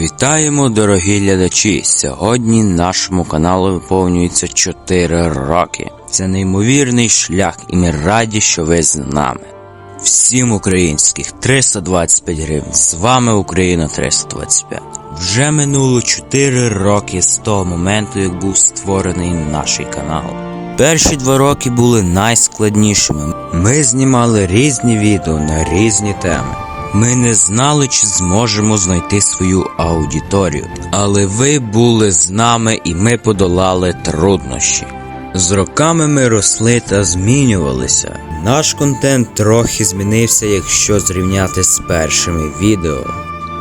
Вітаємо, дорогі глядачі! Сьогодні нашому каналу виповнюється 4 роки. Це неймовірний шлях, і ми раді, що ви з нами. Всім українських 325 гривень. З вами Україна 325. Вже минуло 4 роки з того моменту, як був створений наш канал. Перші два роки були найскладнішими. Ми знімали різні відео на різні теми. Ми не знали, чи зможемо знайти свою аудиторію, але ви були з нами і ми подолали труднощі. З роками ми росли та змінювалися. Наш контент трохи змінився, якщо зрівняти з першими відео.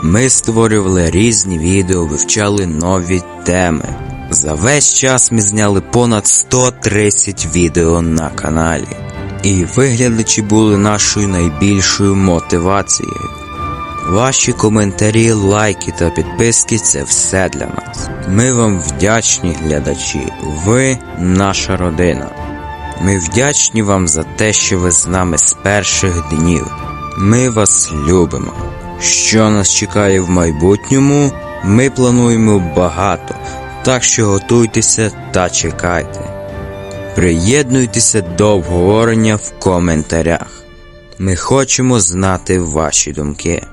Ми створювали різні відео, вивчали нові теми. За весь час ми зняли понад 130 відео на каналі. І виглядачі були нашою найбільшою мотивацією. Ваші коментарі, лайки та підписки це все для нас. Ми вам вдячні, глядачі. Ви наша родина. Ми вдячні вам за те, що ви з нами з перших днів. Ми вас любимо. Що нас чекає в майбутньому, ми плануємо багато, так що готуйтеся та чекайте. Приєднуйтеся до обговорення в коментарях. Ми хочемо знати ваші думки.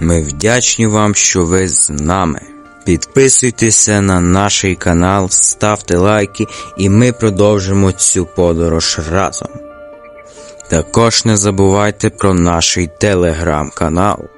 Ми вдячні вам, що ви з нами. Підписуйтеся на наш канал, ставте лайки, і ми продовжимо цю подорож разом. Також не забувайте про наш телеграм-канал.